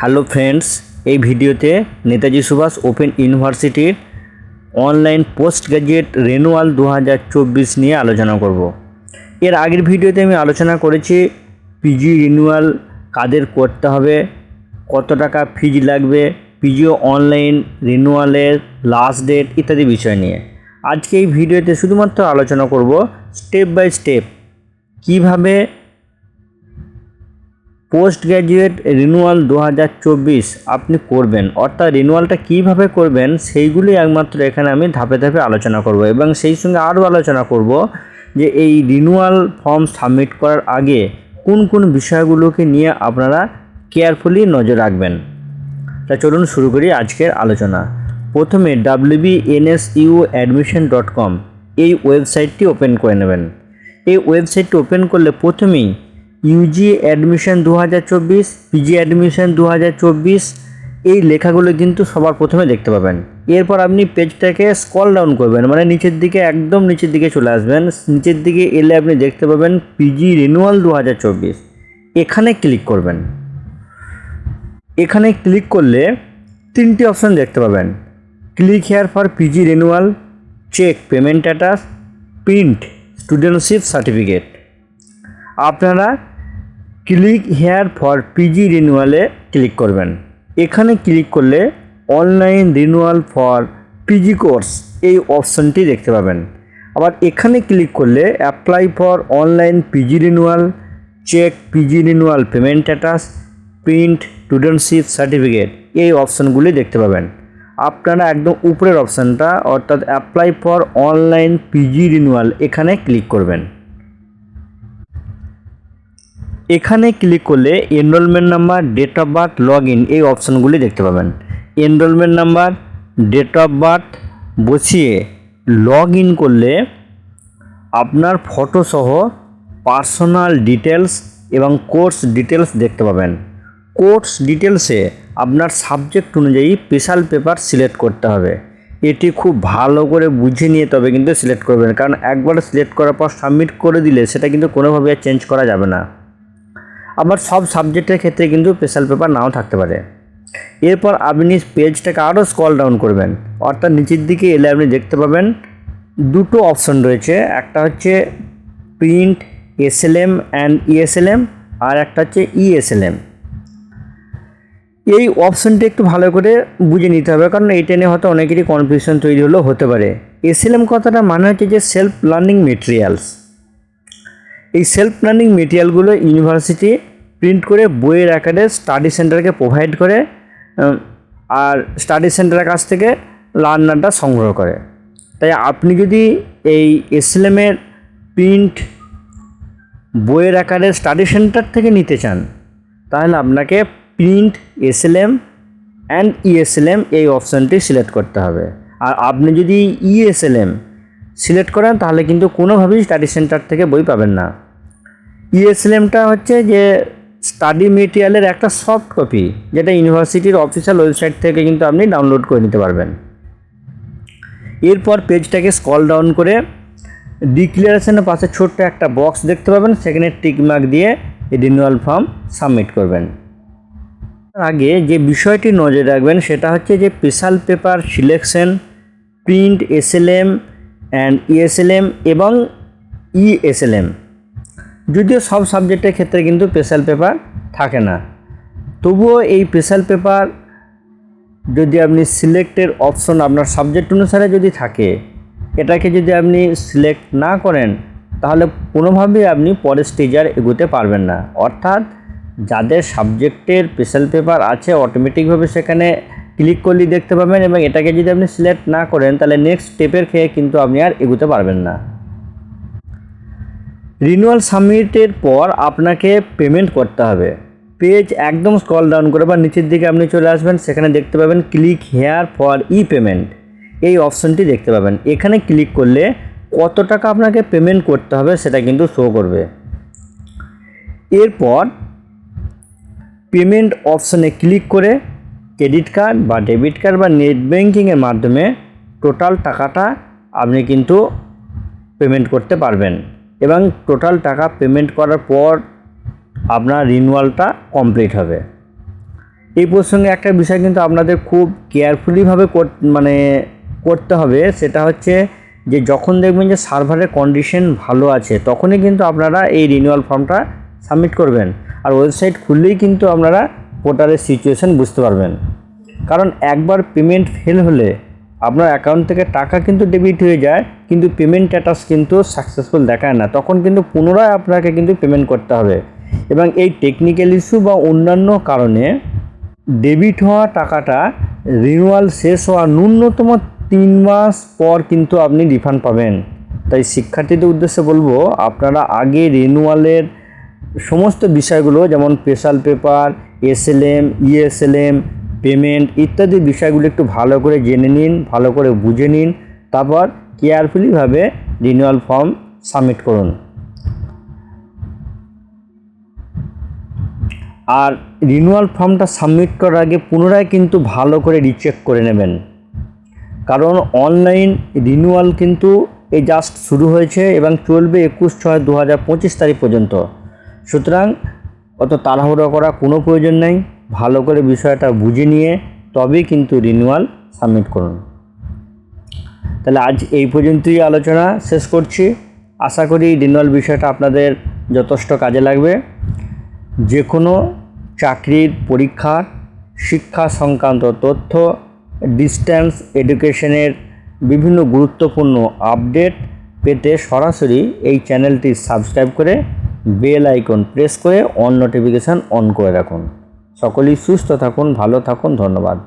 Hello friends এই ভিডিওতে Netaji Subhas open ইউনিভার্সিটির অনলাইন পোস্ট গ্র্যাজুয়েট রেনুয়াল দু হাজার চব্বিশ নিয়ে আলোচনা করব। এর আগের ভিডিওতে আমি আলোচনা করেছি পিজি রিনিউয়াল কাদের করতে হবে, কত টাকা ফিজ লাগবে পিজি অনলাইন রিনিউয়ালের লাস্ট ডেট ইত্যাদি বিষয় নিয়ে। আজকে এই ভিডিওতে শুধুমাত্র আলোচনা করব স্টেপ বাই স্টেপ কীভাবে পোস্ট গ্র্যাজুয়েট রিনিউয়াল দু আপনি করবেন। অর্থাৎ রিনিউয়ালটা কীভাবে করবেন সেইগুলি একমাত্র এখানে আমি ধাপে ধাপে আলোচনা করব এবং সেই সঙ্গে আরও আলোচনা করব যে এই রিনিউয়াল ফর্ম সাবমিট করার আগে কোন কোন বিষয়গুলোকে নিয়ে আপনারা কেয়ারফুলি নজর রাখবেন। তা চলুন শুরু করি আজকের আলোচনা। প্রথমে WB NSU admission dot com, এই ওয়েবসাইটটি ওপেন করে নেবেন। এই ওয়েবসাইটটি ওপেন করলে প্রথমেই ইউজি অ্যাডমিশন দু হাজার চব্বিশ পিজি অ্যাডমিশন দু হাজার চব্বিশ, এই লেখাগুলো কিন্তু সবার প্রথমে দেখতে পাবেন। এরপর আপনি পেজটাকে স্কল ডাউন করবেন মানে নিচের দিকে, একদম নিচের দিকে চলে আসবেন। নিচের দিকে এলে আপনি দেখতে পাবেন পিজি রিনিউয়াল দু হাজার চব্বিশ। এখানে ক্লিক করবেন। এখানে ক্লিক করলে তিনটি অপশান দেখতে পাবেন। Click here for PG renewal check payment status print studentship certificate আপনারা ক্লিক হেয়ার ফর পিজি রিনিউয়ালে ক্লিক করবেন। এখানে ক্লিক করলে online renewal for PG course এই অপশানটি দেখতে পাবেন। আবার এখানে ক্লিক করলে apply for online PG renewal check PG renewal payment status print studentship certificate এই অপশানগুলি দেখতে পাবেন। আপনারা একদম উপরের অপশানটা অর্থাৎ apply for online PG renewal এখানে ক্লিক করবেন। এখানে ক্লিক করলে enrolment number date of birth log in এই অপশানগুলি দেখতে পাবেন। Enrolment number date of birth বসিয়ে লগ ইন করলে আপনার ফটো সহ পার্সোনাল ডিটেলস এবং কোর্স ডিটেলস দেখতে পাবেন। কোর্স ডিটেলসে আপনার সাবজেক্ট অনুযায়ী স্পেশাল পেপার সিলেক্ট করতে হবে। এটি খুব ভালো করে বুঝে নিয়ে তবে কিন্তু সিলেক্ট করবেন। কারণ একবার সিলেক্ট করার পর সাবমিট করে দিলে সেটা কিন্তু কোনোভাবে চেঞ্জ করা যাবে না। আবার সব সাবজেক্টের ক্ষেত্রে কিন্তু স্পেশাল পেপার নাও থাকতে পারে। এরপর আপনি পেজটাকে আরও স্কল ডাউন করবেন। অর্থাৎ নিচের দিকে এলে আপনি দেখতে পাবেন দুটো অপশন রয়েছে। একটা হচ্ছে প্রিন্ট এসএলএম অ্যান্ড ইএসএলএম আর একটা হচ্ছে ইএসএলএম এই অপশনটি একটু ভালো করে বুঝে নিতে হবে, কারণ এইটা নিয়ে হয়তো অনেকেরই কনফিউশন তৈরি হলেও হতে পারে। এসএলএম কথাটা মানে হচ্ছে যে সেলফ লার্নিং মেটেরিয়ালস এই সেলফ লার্নিং মেটেরিয়ালগুলো ইউনিভার্সিটি প্রিন্ট করে বইয়ের আকারে স্টাডি সেন্টারকে প্রোভাইড করে আর স্টাডি সেন্টারের কাছ থেকে লার্নারটা সংগ্রহ করে। তাই আপনি যদি এই এসএলএমের প্রিন্ট বইয়ের আকারে স্টাডি সেন্টার থেকে নিতে চান, তাহলে আপনাকে প্রিন্ট এসএলএম অ্যান্ড ইএসএলএম এই অপশানটি সিলেক্ট করতে হবে। আর আপনি যদি ইএসএলএম সিলেক্ট করেন, তাহলে কিন্তু কোনোভাবেই স্টাডি সেন্টার থেকে বই পাবেন না। ইএসএলএমটা হচ্ছে যে স্টাডি মেটেরিয়ালের একটা সফট কপি যেটা ইউনিভার্সিটির অফিসিয়াল ওয়েবসাইট থেকে কিন্তু আপনি ডাউনলোড করে নিতে পারবেন। এরপর পেজটাকে স্কল ডাউন করে ডিক্লারেশনের পাশে ছোট্ট একটা বক্স দেখতে পাবেন, সেখানে টিকমার্ক দিয়ে রিনিউয়াল ফর্ম সাবমিট করবেন। আগে যে বিষয়টি নজরে রাখবেন, সেটা হচ্ছে যে special paper selection print SLM and ESLM এবং ইএসএলএম যদিও সব সাবজেক্টের ক্ষেত্রে কিন্তু স্পেশাল পেপার থাকে না। তবুও এই স্পেশাল পেপার যদি আপনি সিলেক্টের অপশন আপনার সাবজেক্ট অনুসারে যদি থাকে, এটাকে যদি আপনি সিলেক্ট না করেন, তাহলে কোনোভাবেই আপনি পরের স্টেজে আর এগোতে পারবেন না। অর্থাৎ যাদের সাবজেক্টের স্পেশাল পেপার আছে অটোমেটিকভাবে সেখানে ক্লিক করলেই দেখতে পাবেন এবং এটাকে যদি আপনি সিলেক্ট না করেন, তাহলে নেক্সট স্টেপের খেয়ে কিন্তু আপনি আর এগোতে পারবেন না। রিনুয়াল সাবমিটের পর আপনাকে পেমেন্ট করতে হবে। পেজ একদম স্ক্রল ডাউন করে বা নিচের দিকে আপনি চলে আসবেন, সেখানে দেখতে পাবেন click here for e payment এই অপশনটি দেখতে পাবেন। এখানে ক্লিক করলে কত টাকা আপনাকে পেমেন্ট করতে হবে সেটা কিন্তু শো করবে। এরপর পেমেন্ট অপশানে ক্লিক করে ক্রেডিট কার্ড বা ডেবিট কার্ড বা নেট ব্যাঙ্কিংয়ের মাধ্যমে টোটাল টাকাটা আপনি কিন্তু পেমেন্ট করতে পারবেন। এবং টোটাল টাকা পেমেন্ট করার পর আপনার রিনুয়ালটা কমপ্লিট হবে। এই প্রসঙ্গে একটা বিষয় কিন্তু আপনাদের খুব কেয়ারফুলিভাবে মানে করতে হবে। সেটা হচ্ছে যে যখন দেখবেন যে সার্ভারের কন্ডিশন ভালো আছে, তখনই কিন্তু আপনারা এই রিনিউয়াল ফর্মটা সাবমিট করবেন। আর ওয়েবসাইট খুললেই কিন্তু আপনারা পোর্টালের সিচুয়েশান বুঝতে পারবেন। কারণ একবার পেমেন্ট ফেল হলে আপনার অ্যাকাউন্ট থেকে টাকা কিন্তু ডেবিট হয়ে যায়, কিন্তু পেমেন্ট স্ট্যাটাস কিন্তু সাকসেসফুল দেখায় না। তখন কিন্তু পুনরায় আপনাকে কিন্তু পেমেন্ট করতে হবে। এবং এই টেকনিক্যাল ইস্যু বা অন্যান্য কারণে ডেবিট হওয়া টাকাটা রিনুয়াল শেষ হওয়া ন্যূনতম তিন মাস পর কিন্তু আপনি রিফান্ড পাবেন। তাই শিক্ষার্থীদের উদ্দেশ্যে বলব, আপনারা আগে রিনুয়ালের সমস্ত বিষয়গুলো, যেমন special paper SLM ESLM payment ইত্যাদি বিষয়গুলো একটু ভালো করে জেনে নিন, ভালো করে বুঝে নিন, তারপর কেয়ারফুলিভাবে রিনিউয়াল ফর্ম সাবমিট করুন। আর রিনিউয়াল ফর্মটা সাবমিট করার আগে পুনরায় কিন্তু ভালো করে রিচেক করে নেবেন। কারণ অনলাইন রিনিউয়াল কিন্তু এই জাস্ট শুরু হয়েছে এবং চলবে একুশ ছয় দু হাজার পঁচিশ তারিখ পর্যন্ত। সুতরাং অত তাড়াহুড়ো করা কোনো প্রয়োজন নেই। ভালো করে বিষয়টা বুঝে নিয়ে তবেই কিন্তু রিনিউয়াল সাবমিট করুন। তাহলে আজ এই পর্যন্তই আলোচনা শেষ করছি। আশা করি রিনিউয়াল বিষয়টা আপনাদের যথেষ্ট কাজে লাগবে। যে কোনো চাকরির পরীক্ষার শিক্ষা সংক্রান্ত তথ্য ডিস্ট্যান্স এডুকেশনের বিভিন্ন গুরুত্বপূর্ণ আপডেট পেতে সরাসরি এই চ্যানেলটি সাবস্ক্রাইব করে বেল আইকন প্রেস করে অন নোটিফিকেশান অন করে রাখুন। সকলেই সুস্থ থাকুন, ভালো থাকুন, ধন্যবাদ।